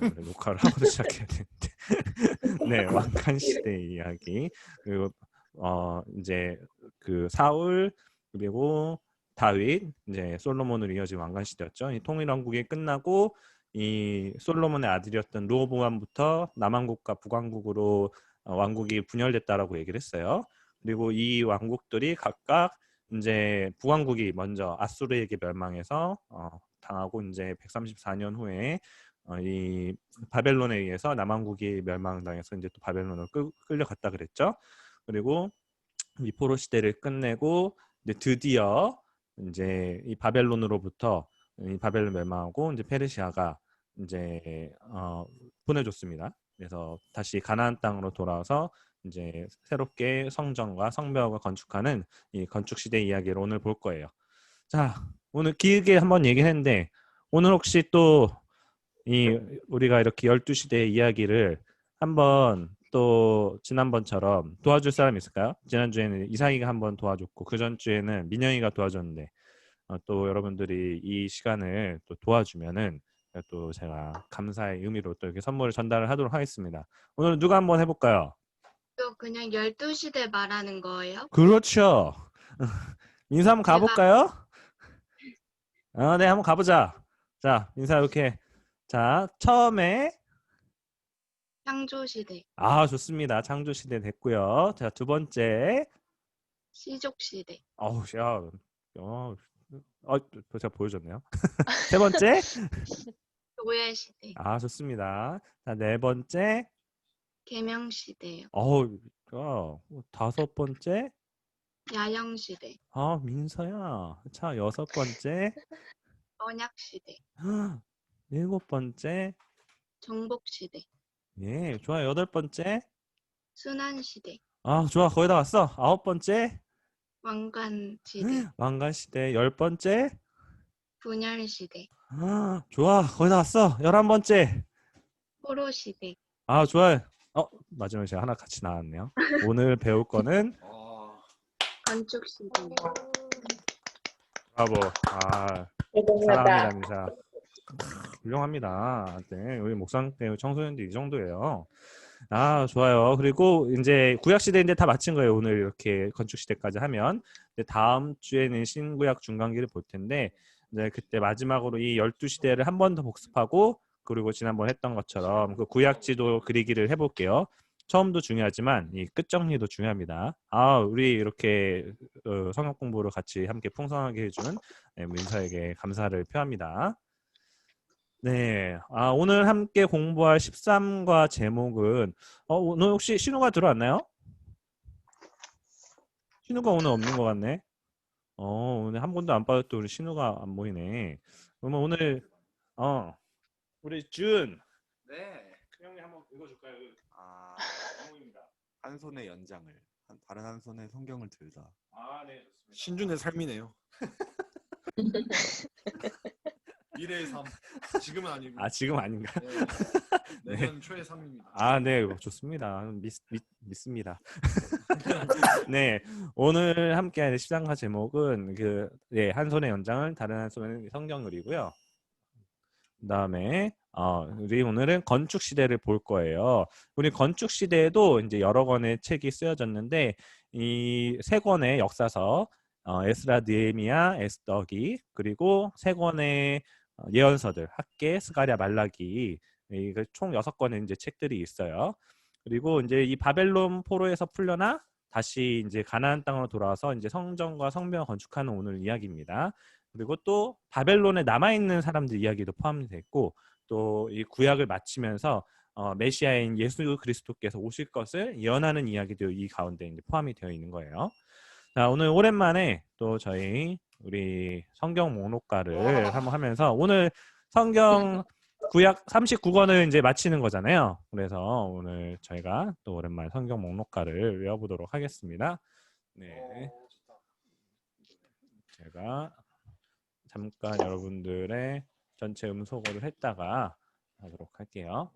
원래 녹화를 하고 시작해야 되는데 네 왕관 시대 이야기 그리고 어 이제 그 사울 그리고 다윗 이제 솔로몬으로 이어진 왕관 시대였죠. 이 통일 왕국이 끝나고 이 솔로몬의 아들이었던 르호보암부터 남왕국과 북왕국으로 어, 왕국이 분열됐다라고 얘기를 했어요. 그리고 이 왕국들이 각각 이제 북왕국이 먼저 아수르에게 멸망해서 어, 당하고 이제 134년 후에 어, 이 바벨론에 의해서 남왕국이 멸망당해서 이제 또 바벨론으로 끌, 끌려갔다 그랬죠. 그리고 이 포로 시대를 끝내고 이제 드디어 이제 이 바벨론으로부터 이 바벨론 멸망하고 이제 페르시아가 이제 어, 보내줬습니다. 그래서 다시 가나안 땅으로 돌아와서 이제 새롭게 성전과 성벽을 건축하는 이 건축 시대 이야기를 오늘 볼 거예요. 자, 오늘 길게 한번 얘기했는데 오늘 혹시 또 이 우리가 이렇게 12시대 이야기를 한번 또 지난번처럼 도와줄 사람 있을까요? 지난주에는 이상이가 한번 도와줬고 그 전주에는 민영이가 도와줬는데 어, 또 여러분들이 이 시간을 또 도와주면은 또 제가 감사의 의미로 또 이렇게 선물을 전달을 하도록 하겠습니다. 오늘 누가 한번 해볼까요? 또 그냥 12시대 말하는 거예요? 그렇죠. 민사 한번 가볼까요? 아, 네, 한번 가보자. 자, 민사 이렇게 자 처음에 창조시대, 아 좋습니다. 창조 시대 됐고요. 자 두 번째. 시족시대, 어우 야, 어, 어, 제가 보여줬네요. 세 번째? 교회시대, 아 좋습니다. 자 네 번째. 계명시대요, 어우 야, 다섯 번째? 야영시대, 아 민서야. 자 여섯 번째. 언약시대, 일곱 번째. 정복 시대, 예 좋아 여덟 번째. 순환 시대, 아 좋아. 거의 다 왔어. 아홉 번째. 왕관 시대, 왕관 시대. 열 번째. 분열 시대, 아 좋아. 거의 다 왔어. 열한 번째. 포로 시대, 아 좋아요. 어 마지막에 제가 하나 같이 나왔네요. 오늘 배울 거는 건축 시대, 브라보. 아 사랑합니다 미사 훌륭합니다 네 우리 목상 때 청소년들 이 정도예요 아 좋아요 그리고 이제 구약 시대인데 다 마친 거예요 오늘 이렇게 건축 시대까지 하면 다음 주에는 신구약 중간기를 볼 텐데 이제 그때 마지막으로 이 열두 시대를 한 번 더 복습하고 그리고 지난번 했던 것처럼 그 구약지도 그리기를 해볼게요. 처음도 중요하지만 이 끝 정리도 중요합니다. 아 우리 이렇게 어, 성역 공부를 같이 함께 풍성하게 네, 민서에게 감사를 표합니다. 네, 아 오늘 함께 공부할 13과 제목은 어 오늘 혹시 신우가 들어왔나요? 신우가 오늘 없는 것 같네. 어 오늘 한 번도 안 빠졌던 우리 신우가 안 보이네. 그러면 오늘 어 우리 준 네. 형님 한번 읽어줄까요? 아, 제목입니다. 한 손에 연장을, 한, 다른 한 손에 성경을 들다. 아, 네, 좋습니다. 신준의 삶이네요. 미래의 삶. 지금은 아니고. 아, 지금 아닌가? 네. 내년 초의 삶입니다. 아, 네, 좋습니다. 믿, 믿, 믿습니다. 네, 오늘 함께할 시장과 제목은 그, 네, 한 손의 연장을 다른 한 손에 성경을이고요. 그다음에 어, 우리 오늘은 건축 시대를 볼 거예요. 우리 건축 시대에도 이제 여러 권의 책이 쓰여졌는데 이 세 권의 역사서 어, 에스라, 느헤미야, 에스더기 그리고 세 권의 어, 예언서들 학계, 스가랴, 말라기 이총 여섯 권의 이제 책들이 있어요. 그리고 이제 이 바벨론 포로에서 풀려나 다시 이제 가나안 땅으로 돌아와서 이제 성전과 성벽을 건축하는 오늘 이야기입니다. 그리고 또 바벨론에 남아 있는 사람들 이야기도 포함됐고 또 이 구약을 마치면서 어, 메시아인 예수 그리스도께서 오실 것을 예언하는 이야기도 이 가운데 이제 포함이 되어 있는 거예요. 자 오늘 오랜만에 또 저희 우리 성경 목록가를 한번 하면서 오늘 성경 구약 39권을 이제 마치는 거잖아요. 그래서 오늘 저희가 또 오랜만에 성경 목록가를 외워보도록 하겠습니다. 네. 제가 잠깐 여러분들의 전체 음소거를 했다가 하도록 할게요.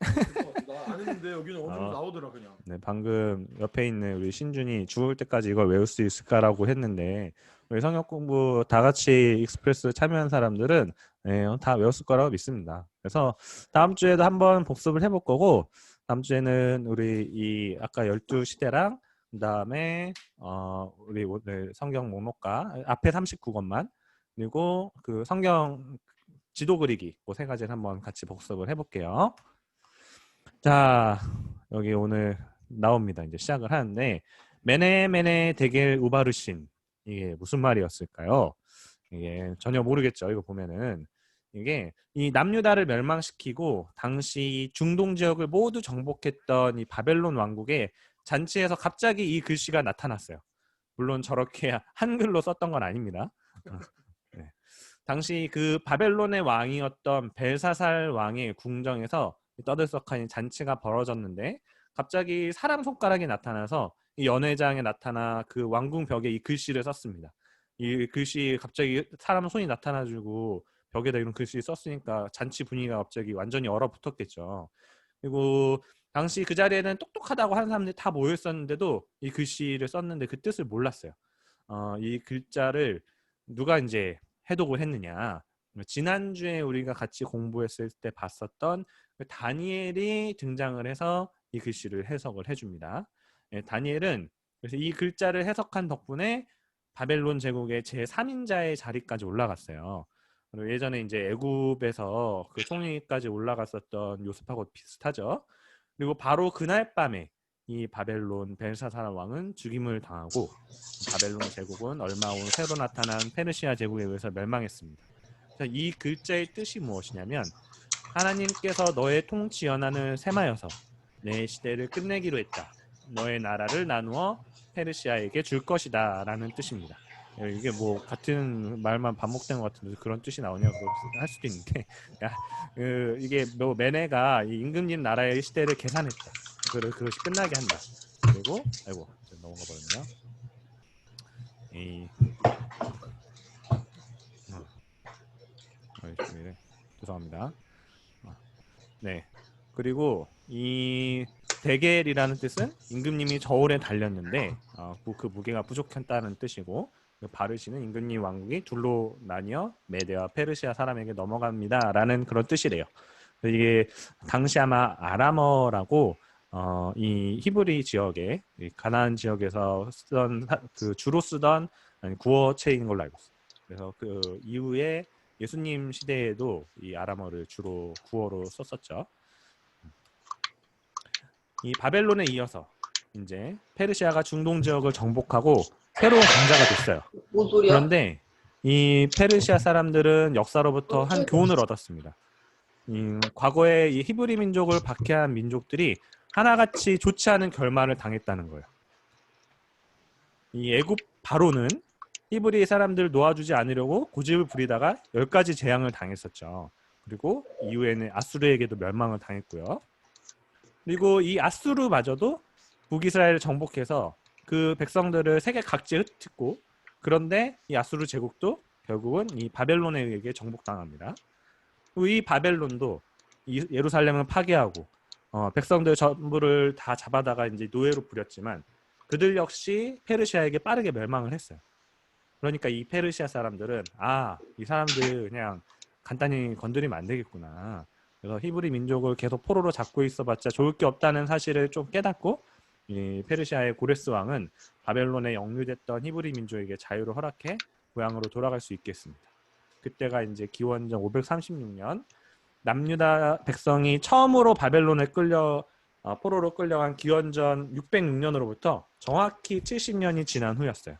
안 했는데 여기는 어느 정도 어. 나오더라 그냥. 네, 방금 옆에 있는 우리 신준이 죽을 때까지 이걸 외울 수 있을까라고 했는데 우리 성역 공부 다 같이 익스프레스 참여한 사람들은 네, 다 외웠을 거라고 믿습니다. 그래서 다음 주에도 한번 복습을 해볼 거고 다음 주에는 우리 이 아까 12 시대랑 그다음에 어 우리 오늘 성경 목록과 앞에 39권만 그리고 그 성경 지도 그리기 그 세 가지를 한번 같이 복습을 해볼게요. 자 여기 오늘 나옵니다. 이제 시작을 하는데 메네메네 데겔 우바르신 이게 무슨 말이었을까요? 이게 전혀 모르겠죠. 이거 보면은 이게 이 남유다를 멸망시키고 당시 중동 지역을 모두 정복했던 이 바벨론 왕국의 잔치에서 갑자기 이 글씨가 나타났어요. 물론 저렇게 한글로 썼던 건 아닙니다. 어, 네. 당시 그 바벨론의 왕이었던 벨사살 왕의 궁정에서 이 떠들썩한 이 잔치가 벌어졌는데 갑자기 사람 손가락이 나타나서 이 연회장에 나타나 그 왕궁 벽에 이 글씨를 썼습니다. 이 글씨 갑자기 사람 손이 나타나지고 벽에다 이런 글씨 썼으니까 잔치 분위기가 갑자기 완전히 얼어붙었겠죠. 그리고 당시 그 자리에는 똑똑하다고 하는 사람들이 다 모여 있었는데도 이 글씨를 썼는데 그 뜻을 몰랐어요. 어, 이 글자를 누가 이제 해독을 했느냐? 지난주에 우리가 같이 공부했을 때 봤었던 그 다니엘이 등장을 해서 이 글씨를 해석을 해줍니다. 예, 다니엘은 그래서 이 글자를 해석한 덕분에 바벨론 제국의 제 3인자의 자리까지 올라갔어요. 그리고 예전에 이제 애굽에서 그 총리까지 올라갔었던 요셉하고 비슷하죠. 그리고 바로 그날 밤에 이 바벨론 벨사사라 왕은 죽임을 당하고 바벨론 제국은 얼마 후 새로 나타난 페르시아 제국에 의해서 멸망했습니다. 자, 이 글자의 뜻이 무엇이냐면 하나님께서 너의 통치 연한을 세마여서 내 시대를 끝내기로 했다. 너의 나라를 나누어 페르시아에게 줄 것이다 라는 뜻입니다. 예, 이게 뭐 같은 말만 반복된 것 같은데 그런 뜻이 나오냐고 할 수도 있는데 야, 그 이게 뭐 메네가 이 임금님 나라의 시대를 계산했다. 그를 그것이 끝나게 한다. 그리고 아이고 저 넘어가 버렸네요. 이 어. 이래? 죄송합니다. 어. 네. 그리고 이 대겔이라는 뜻은 임금님이 저울에 달렸는데 어, 그- 그 무게가 부족했다는 뜻이고 그 바르시는 임금님 왕국이 둘로 나뉘어 메데와 페르시아 사람에게 넘어갑니다라는 그런 뜻이래요. 이게 당시 아마 아람어라고 어, 이 히브리 지역에 이 가나안 지역에서 쓰던 사- 그 주로 쓰던 구어체인 걸로 알고 있어요. 그래서 그 이후에 예수님 시대에도 이 아람어를 주로 구어로 썼었죠. 이 바벨론에 이어서 이제 페르시아가 중동 지역을 정복하고 새로운 강자가 됐어요. 그런데 이 페르시아 사람들은 역사로부터 한 교훈을 얻었습니다. 이 과거에 이 히브리 민족을 박해한 민족들이 하나같이 좋지 않은 결말을 당했다는 거예요. 이 애굽 바로는 히브리 사람들 놓아주지 않으려고 고집을 부리다가 열 가지 재앙을 당했었죠. 그리고 이후에는 아수르에게도 멸망을 당했고요. 그리고 이 아수르마저도 북이스라엘을 정복해서 그 백성들을 세계 각지에 흩고 그런데 이 아수르 제국도 결국은 이 바벨론에 의해 정복당합니다. 이 바벨론도 이 예루살렘을 파괴하고 어, 백성들 전부를 다 잡아다가 이제 노예로 부렸지만 그들 역시 페르시아에게 빠르게 멸망을 했어요. 그러니까 이 페르시아 사람들은 아 이 사람들 그냥 간단히 건드리면 안 되겠구나. 그래서 히브리 민족을 계속 포로로 잡고 있어봤자 좋을 게 없다는 사실을 좀 깨닫고 이 페르시아의 고레스 왕은 바벨론에 영유됐던 히브리 민족에게 자유를 허락해 고향으로 돌아갈 수 있겠습니다. 그때가 이제 기원전 536년 남유다 백성이 처음으로 바벨론에 끌려 어, 포로로 끌려간 기원전 606년으로부터 정확히 70년이 지난 후였어요.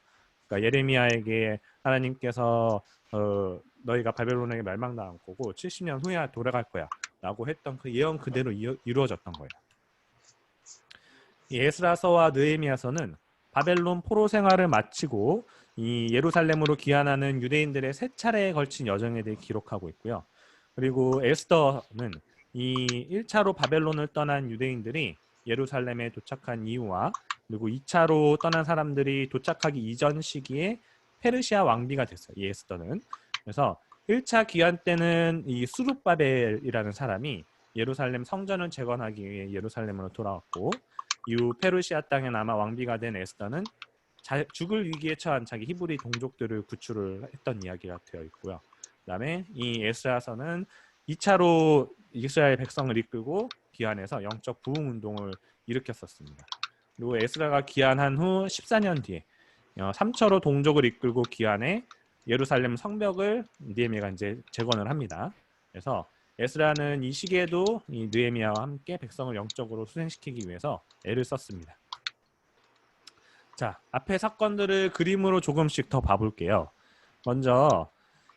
그러니까 예레미야에게 하나님께서 어, 너희가 바벨론에게 멸망당한 거고 70년 후에 돌아갈 거야라고 했던 그 예언 그대로 이루어졌던 거예요. 이 에스라서와 느헤미야서는 바벨론 포로 생활을 마치고 이 예루살렘으로 귀환하는 유대인들의 세 차례에 걸친 여정에 대해 기록하고 있고요. 그리고 에스더는 이 1차로 바벨론을 떠난 유대인들이 예루살렘에 도착한 이후와 그리고 2차로 떠난 사람들이 도착하기 이전 시기에 페르시아 왕비가 됐어요. 이 에스더는. 그래서 1차 귀환 때는 이 수룹바벨이라는 사람이 예루살렘 성전을 재건하기 위해 예루살렘으로 돌아왔고 이후 페르시아 땅에 남아 왕비가 된 에스더는 자- 죽을 위기에 처한 자기 히브리 동족들을 구출을 했던 이야기가 되어 있고요. 그다음에 이 에스라서는 2차로 이스라엘 백성을 이끌고 귀환해서 영적 부흥 운동을 일으켰었습니다. 그리고 에스라가 귀환한 후 14년 뒤에 어, 3차로 동족을 이끌고 귀환해 예루살렘 성벽을 느헤미야가 이제 재건을 합니다. 그래서 에스라는 이 시기에도 이 느헤미야와 함께 백성을 영적으로 수행시키기 위해서 애를 썼습니다. 자, 앞에 사건들을 그림으로 조금씩 더 봐볼게요. 먼저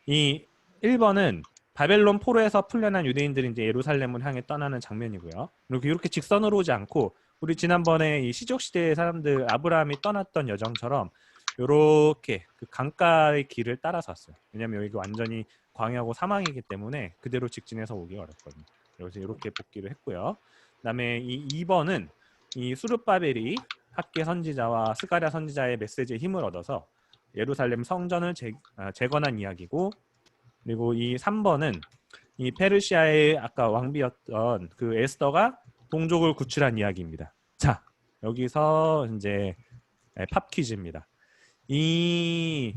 이 1번은 바벨론 포로에서 풀려난 유대인들이 이제 예루살렘을 향해 떠나는 장면이고요. 그리고 이렇게 직선으로 오지 않고 우리 지난번에 이 시족 시대의 사람들 아브라함이 떠났던 여정처럼 이렇게 그 강가의 길을 따라서 왔어요. 왜냐하면 여기가 완전히 광야고 사망이기 때문에 그대로 직진해서 오기 어렵거든요. 그래서 이렇게 복귀를 했고요. 그다음에 이 2번은 이 수르바벨이 학계 선지자와 스가랴 선지자의 메시지에 힘을 얻어서 예루살렘 성전을 재, 아, 재건한 이야기고 그리고 이 3번은 이 페르시아의 아까 왕비였던 그 에스더가 동족을 구출한 이야기입니다. 자 여기서 이제 네, 팝 퀴즈입니다. 이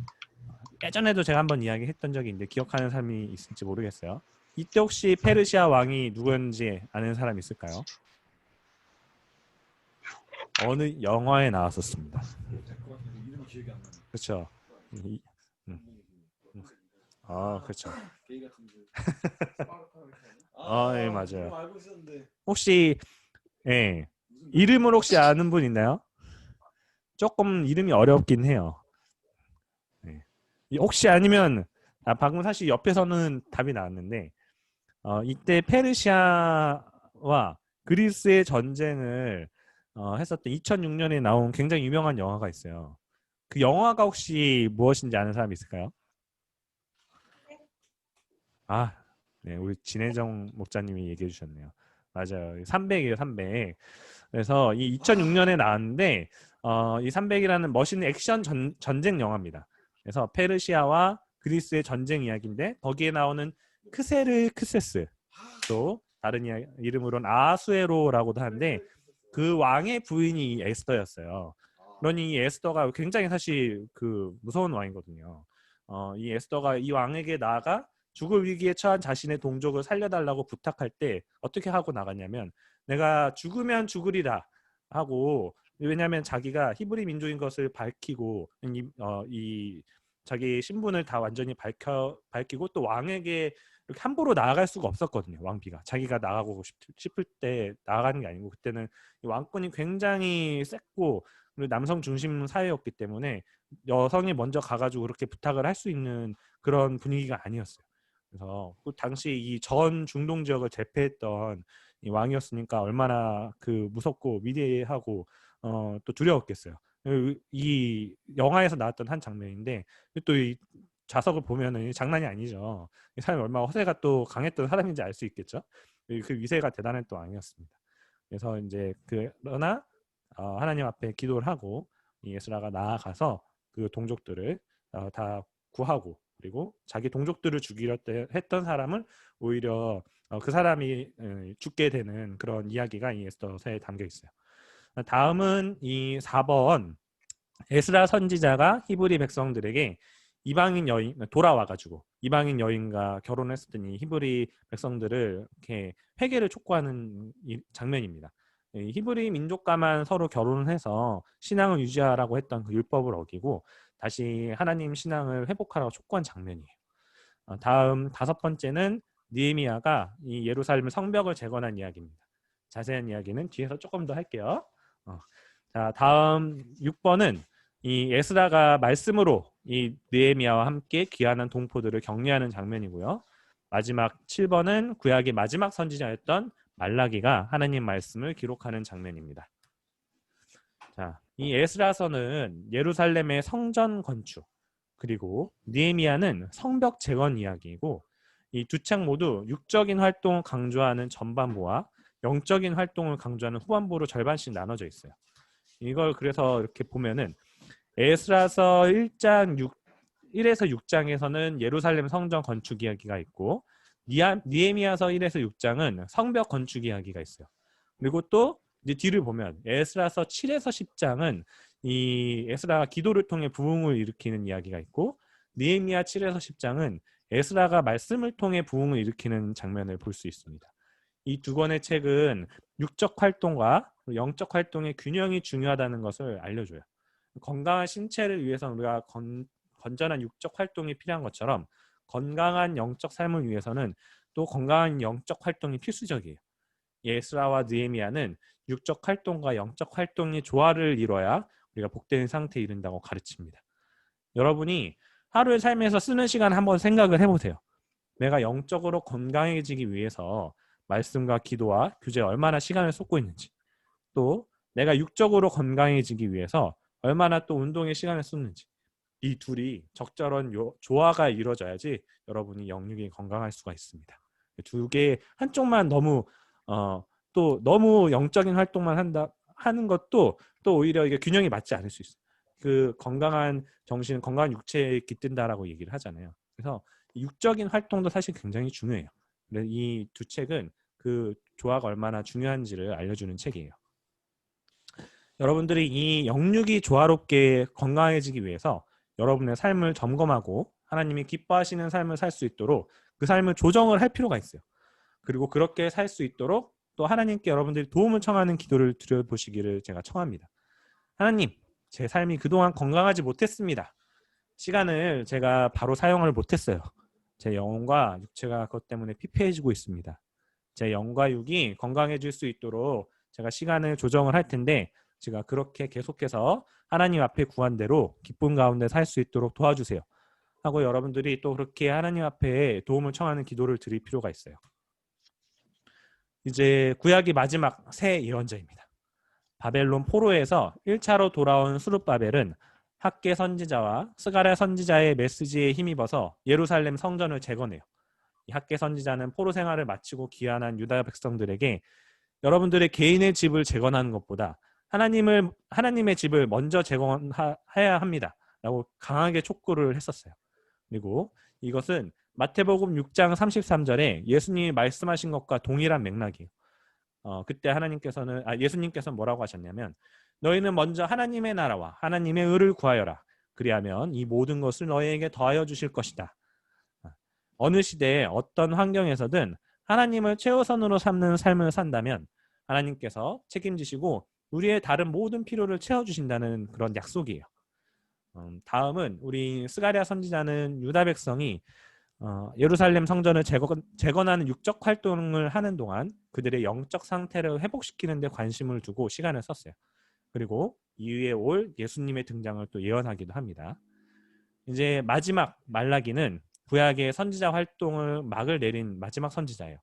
예전에도 제가 한번 이야기했던 적이 있는데 기억하는 사람이 있을지 모르겠어요. 이때 혹시 페르시아 왕이 누구였는지 아는 사람 있을까요? 어느 영화에 나왔었습니다. 그렇죠. 아 그렇죠. 그. 아, 예, 맞아요. 알고 있었는데 혹시 예 무슨 이름을 혹시 아는 분 있나요? 조금 이름이 어렵긴 해요. 네. 이- 혹시 아니면 아, 방금 사실 옆에서는 답이 나왔는데 어, 이때 페르시아와 그리스의 전쟁을 어, 했었던 2006년에 나온 굉장히 유명한 영화가 있어요. 그 영화가 혹시 무엇인지 아는 사람 있을까요? 아, 네, 우리 진혜정 목자님이 얘기해 주셨네요. 맞아요. 300이에요, 300. 그래서 이 2006년에 나왔는데 어, 이 300이라는 멋있는 액션 전, 전쟁 영화입니다. 그래서 페르시아와 그리스의 전쟁 이야기인데 거기에 나오는 크세르 크세스 또 다른 이야, 이름으로는 아수에로라고도 하는데 그 왕의 부인이 이 에스더였어요. 그러니 이 에스더가 굉장히 사실 그 무서운 왕이거든요. 어, 이 에스더가 이 왕에게 나아가 죽을 위기에 처한 자신의 동족을 살려달라고 부탁할 때 어떻게 하고 나갔냐면 내가 죽으면 죽으리라 하고 왜냐하면 자기가 히브리 민족인 것을 밝히고 이, 어, 이 자기 신분을 다 완전히 밝혀 밝히고 또 왕에게 이렇게 함부로 나아갈 수가 없었거든요. 왕비가 자기가 나가고 싶, 싶을 때 나가는 게 아니고 그때는 이 왕권이 굉장히 셌고 그리고 남성 중심 사회였기 때문에 여성이 먼저 가가지고 그렇게 부탁을 할 수 있는 그런 분위기가 아니었어요. 그래서 그 당시 이 전 중동 지역을 제패했던 이 왕이었으니까 얼마나 그 무섭고 위대하고 어, 또 두려웠겠어요. 이- 이 영화에서 나왔던 한 장면인데 또이 좌석을 보면은 장난이 아니죠. 이 사람이 얼마나 허세가 또 강했던 사람인지 알 수 있겠죠. 이- 그 위세가 대단했던 왕이었습니다. 그래서 이제 그러나 어, 하나님 앞에 기도를 하고 이 예수라가 나아가서 그 동족들을 어, 다 구하고 그리고 자기 동족들을 죽이려 때 했던 사람을 오히려 어, 그 사람이 에, 죽게 되는 그런 이야기가 이 에스더서에 담겨 있어요. 다음은 이 4번 에스라 선지자가 히브리 백성들에게 이방인 여인 돌아와 가지고 이방인 여인과 결혼했었더니 히브리 백성들을 이렇게 회개를 촉구하는 이 장면입니다. 이 히브리 민족과만 서로 결혼을 해서 신앙을 유지하라고 했던 그 율법을 어기고 다시 하나님 신앙을 회복하라고 촉구한 장면이에요. 어, 다음 다섯 번째는 니에미아가 이 예루살렘 성벽을 재건한 이야기입니다. 자세한 이야기는 뒤에서 조금 더 할게요. 어. 자 다음 6번은 이 에스라가 말씀으로 이 느헤미야와 함께 귀환한 동포들을 격려하는 장면이고요. 마지막 7번은 구약의 마지막 선지자였던 말라기가 하나님 말씀을 기록하는 장면입니다. 자, 이 에스라서는 예루살렘의 성전 건축 그리고 느헤미야는 성벽 재건 이야기이고 이두창 모두 육적인 활동을 강조하는 전반부와 영적인 활동을 강조하는 후반부로 절반씩 나눠져 있어요. 이걸 그래서 이렇게 보면은 에스라서 1장 6 1에서 6장에서는 예루살렘 성전 건축 이야기가 있고 니에미아서 1에서 6장은 성벽 건축 이야기가 있어요. 그리고 또 이제 뒤를 보면 에스라서 7에서 10장은 이 에스라가 기도를 통해 부흥을 일으키는 이야기가 있고 니에미아 7에서 10장은 에스라가 말씀을 통해 부흥을 일으키는 장면을 볼 수 있습니다. 이 두 권의 책은 육적 활동과 영적 활동의 균형이 중요하다는 것을 알려줘요. 건강한 신체를 위해서 우리가 건, 건전한 육적 활동이 필요한 것처럼 건강한 영적 삶을 위해서는 또 건강한 영적 활동이 필수적이에요. 예스라와 느헤미야는 육적 활동과 영적 활동의 조화를 이뤄야 우리가 복되는 상태에 이른다고 가르칩니다. 여러분이 하루의 삶에서 쓰는 시간 한번 생각을 해보세요. 내가 영적으로 건강해지기 위해서 말씀과 기도와 교제에 얼마나 시간을 쏟고 있는지 또 내가 육적으로 건강해지기 위해서 얼마나 또 운동에 시간을 쏟는지 이 둘이 적절한 요- 조화가 이루어져야지 여러분이 영육이 건강할 수가 있습니다. 두 개 한쪽만 너무 어, 또 너무 영적인 활동만 한다 하는 것도 또 오히려 이게 균형이 맞지 않을 수 있어요. 그 건강한 정신, 건강한 육체에 깃든다라고 얘기를 하잖아요. 그래서 이 육적인 활동도 사실 굉장히 중요해요. 이 두 책은 그 조화가 얼마나 중요한지를 알려주는 책이에요. 여러분들이 이 영육이 조화롭게 건강해지기 위해서 여러분의 삶을 점검하고 하나님이 기뻐하시는 삶을 살 수 있도록 그 삶을 조정을 할 필요가 있어요. 그리고 그렇게 살 수 있도록 또 하나님께 여러분들이 도움을 청하는 기도를 드려보시기를 제가 청합니다. 하나님, 제 삶이 그동안 건강하지 못했습니다. 시간을 제가 바로 사용을 못했어요. 제 영혼과 육체가 그것 때문에 피폐해지고 있습니다. 제 영과 육이 건강해질 수 있도록 제가 시간을 조정을 할 텐데 제가 그렇게 계속해서 하나님 앞에 구한 대로 기쁨 가운데 살 수 있도록 도와주세요. 하고 여러분들이 또 그렇게 하나님 앞에 도움을 청하는 기도를 드릴 필요가 있어요. 이제 구약이 마지막 새 예언자입니다. 바벨론 포로에서 1차로 돌아온 수룹바벨은 학계 선지자와 스가랴 선지자의 메시지에 힘입어서 예루살렘 성전을 재건해요. 이 학계 선지자는 포로 생활을 마치고 귀환한 유다 백성들에게 여러분들의 개인의 집을 재건하는 것보다 하나님을 하나님의 집을 먼저 재건해야 합니다라고 강하게 촉구를 했었어요. 그리고 이것은 마태복음 6장 33절에 예수님이 말씀하신 것과 동일한 맥락이에요. 어, 그때 하나님께서는 아, 예수님께서 뭐라고 하셨냐면 너희는 먼저 하나님의 나라와 하나님의 의를 구하여라. 그리하면 이 모든 것을 너희에게 더하여 주실 것이다. 아, 어느 시대에 어떤 환경에서든 하나님을 최우선으로 삼는 삶을 산다면 하나님께서 책임지시고 우리의 다른 모든 필요를 채워주신다는 그런 약속이에요. 음, 다음은 우리 스가랴 선지자는 유다 백성이 어, 예루살렘 성전을 재건, 재건하는 육적 활동을 하는 동안 그들의 영적 상태를 회복시키는 데 관심을 두고 시간을 썼어요. 그리고 이후에 올 예수님의 등장을 또 예언하기도 합니다. 이제 마지막 말라기는 구약의 선지자 활동을 막을 내린 마지막 선지자예요.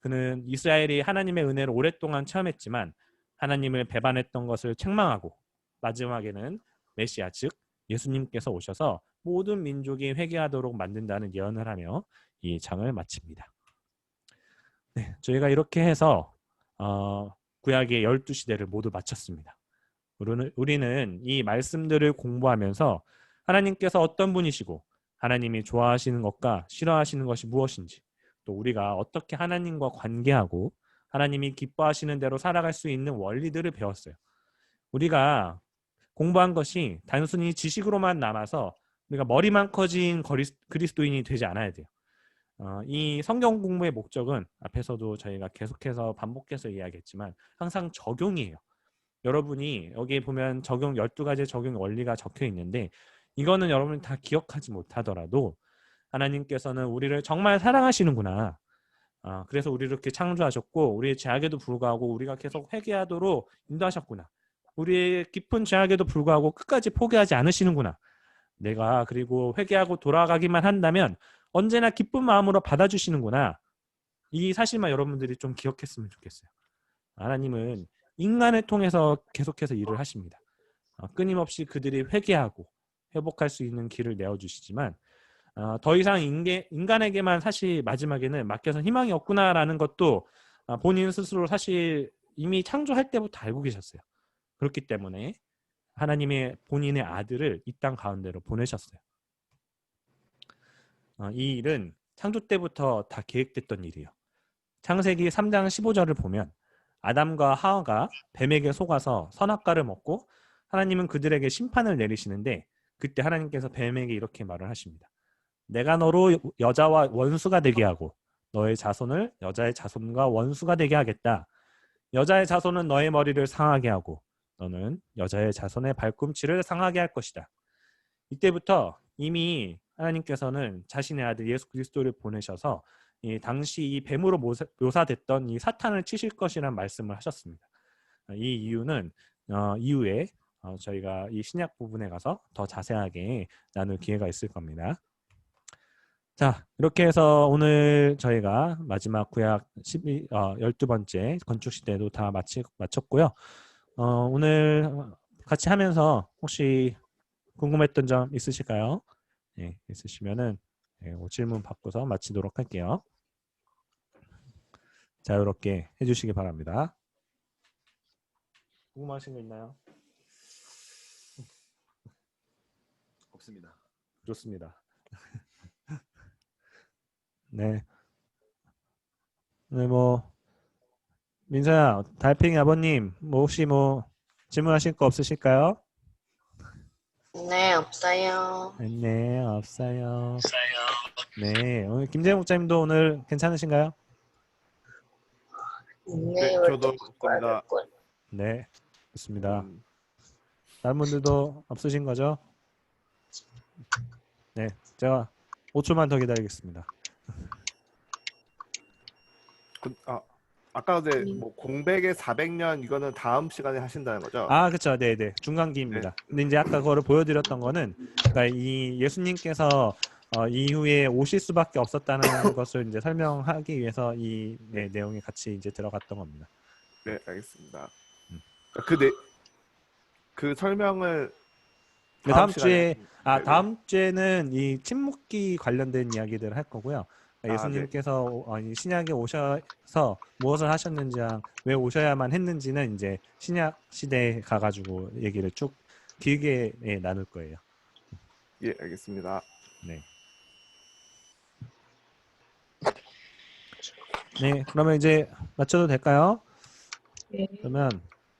그는 이스라엘이 하나님의 은혜를 오랫동안 체험했지만 하나님을 배반했던 것을 책망하고 마지막에는 메시아 즉 예수님께서 오셔서 모든 민족이 회개하도록 만든다는 예언을 하며 이 장을 마칩니다. 네, 저희가 이렇게 해서 어, 구약의 열두 시대를 모두 마쳤습니다. 우리는, 우리는 이 말씀들을 공부하면서 하나님께서 어떤 분이시고 하나님이 좋아하시는 것과 싫어하시는 것이 무엇인지 또 우리가 어떻게 하나님과 관계하고 하나님이 기뻐하시는 대로 살아갈 수 있는 원리들을 배웠어요. 우리가 공부한 것이 단순히 지식으로만 남아서 우리가 머리만 커진 그리스도인이 되지 않아야 돼요. 어, 이 성경 공부의 목적은 앞에서도 저희가 계속해서 반복해서 이야기했지만 항상 적용이에요. 여러분이 여기에 보면 적용 12가지 적용 원리가 적혀 있는데 이거는 여러분이 다 기억하지 못하더라도 하나님께서는 우리를 정말 사랑하시는구나. 아, 그래서 우리를 이렇게 창조하셨고 우리의 죄악에도 불구하고 우리가 계속 회개하도록 인도하셨구나. 우리의 깊은 죄악에도 불구하고 끝까지 포기하지 않으시는구나. 내가 그리고 회개하고 돌아가기만 한다면 언제나 기쁜 마음으로 받아주시는구나. 이 사실만 여러분들이 좀 기억했으면 좋겠어요. 하나님은 인간을 통해서 계속해서 일을 하십니다. 어, 끊임없이 그들이 회개하고 회복할 수 있는 길을 내어주시지만 어, 더 이상 인게, 인간에게만 사실 마지막에는 맡겨서 희망이 없구나라는 것도 어, 본인 스스로 사실 이미 창조할 때부터 알고 계셨어요. 그렇기 때문에 하나님의 본인의 아들을 이 땅 가운데로 보내셨어요. 어, 이 일은 창조 때부터 다 계획됐던 일이에요. 창세기 3장 15절을 보면 아담과 하와가 뱀에게 속아서 선악과를 먹고 하나님은 그들에게 심판을 내리시는데 그때 하나님께서 뱀에게 이렇게 말을 하십니다. 내가 너로 여자와 원수가 되게 하고 너의 자손을 여자의 자손과 원수가 되게 하겠다. 여자의 자손은 너의 머리를 상하게 하고 너는 여자의 자손의 발꿈치를 상하게 할 것이다. 이때부터 이미 하나님께서는 자신의 아들 예수 그리스도를 보내셔서 이 당시 이 뱀으로 묘사됐던 이 사탄을 치실 것이라는 말씀을 하셨습니다. 이 이유는 어, 이후에 어, 저희가 이 신약 부분에 가서 더 자세하게 나눌 기회가 있을 겁니다. 자, 이렇게 해서 오늘 저희가 마지막 구약 12, 어, 12번째 건축 시대도 다 마치, 마쳤고요. 어, 오늘 같이 하면서 혹시 궁금했던 점 있으실까요? 네, 있으시면은 네, 그 질문 받고서 마치도록 할게요. 자유롭게 해주시기 바랍니다. 궁금하신 거 있나요? 없습니다. 좋습니다. 네. 네, 뭐 민서야, 달팽이 아버님, 뭐 혹시 뭐 질문하실 거 없으실까요? 네, 없어요. 네, 없어요. 네, 오늘 김재영 목사님도 오늘 괜찮으신가요? 네, 저도 월드 없습니다. 국가를 네, 좋습니다. 음, 다른 분들도 없으신 거죠? 네, 제가 5초만 더 기다리겠습니다. 그, 아, 아까 전에 뭐 공백의 400년 이거는 다음 시간에 하신다는 거죠? 아, 그렇죠. 네, 네. 중간기입니다. 근데 이제 아까 그거를 보여드렸던 거는 그러니까 이 예수님께서 어, 이후에 오실 수밖에 없었다는 것을 이제 설명하기 위해서 이 네, 내용이 같이 이제 들어갔던 겁니다. 네, 알겠습니다. 음. 그, 네, 그 설명을 네, 다음 주에 시간에- 아 네, 다음 주에는 이 침묵기 관련된 이야기들을 할 거고요. 아, 네. 예수님께서 어, 이 신약에 오셔서 무엇을 하셨는지랑 왜 오셔야만 했는지는 이제 신약 시대에 가가지고 얘기를 쭉 길게 예, 나눌 거예요. 예, 알겠습니다. 네, 그러면 이제 맞춰도 될까요? 네. 그러면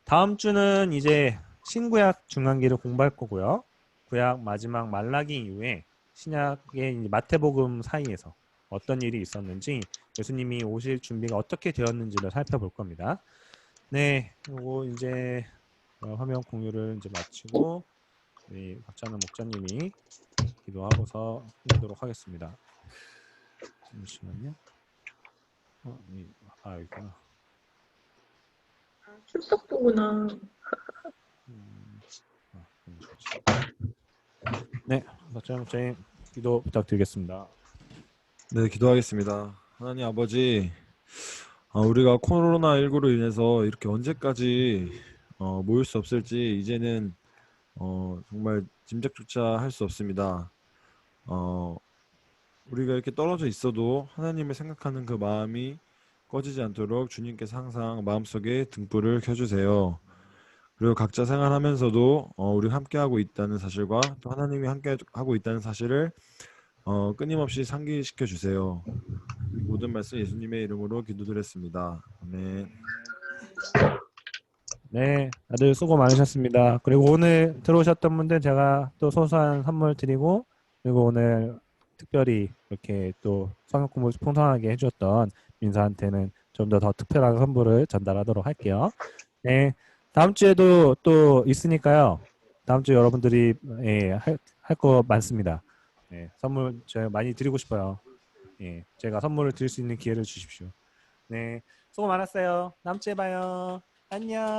다음 주는 이제 신구약 중간기를 공부할 거고요. 구약 마지막 말라기 이후에 신약의 마태복음 사이에서 어떤 일이 있었는지 예수님이 오실 준비가 어떻게 되었는지를 살펴볼 겁니다. 네, 그리고 이제 어, 화면 공유를 이제 마치고 우리 박찬호 목자님이 기도하고서 끝내도록 하겠습니다. 잠시만요. 어, 이, 아, 여기구나. 출석부구나. 음, 아, 잠시만요. 네, 박찬호 목자님 기도 부탁드리겠습니다. 네, 기도하겠습니다. 하나님 아버지, 어, 우리가 코로나19로 인해서 이렇게 언제까지 어, 모일 수 없을지 이제는 어, 정말 짐작조차 할 수 없습니다. 어, 우리가 이렇게 떨어져 있어도 하나님을 생각하는 그 마음이 꺼지지 않도록 주님께서 항상 마음속에 등불을 켜주세요. 그리고 각자 생활하면서도 어, 우리 함께하고 있다는 사실과 또 하나님이 함께하고 있다는 사실을 어, 끊임없이 상기시켜 주세요. 모든 말씀 예수님의 이름으로 기도드렸습니다. 아멘. 네, 다들 수고 많으셨습니다. 그리고 오늘 들어오셨던 분들 제가 또 소소한 선물 드리고 그리고 오늘 특별히 이렇게 또 성역 공부 풍성하게 해주셨던 민서한테는 좀 더 더 특별한 선물을 전달하도록 할게요. 네, 다음 주에도 또 있으니까요. 다음 주 여러분들이 예, 할거 많습니다. 네, 선물 제가 많이 드리고 싶어요. 예, 제가 선물을 드릴 수 있는 기회를 주십시오. 네, 수고 많았어요. 다음 주에 봐요. 안녕.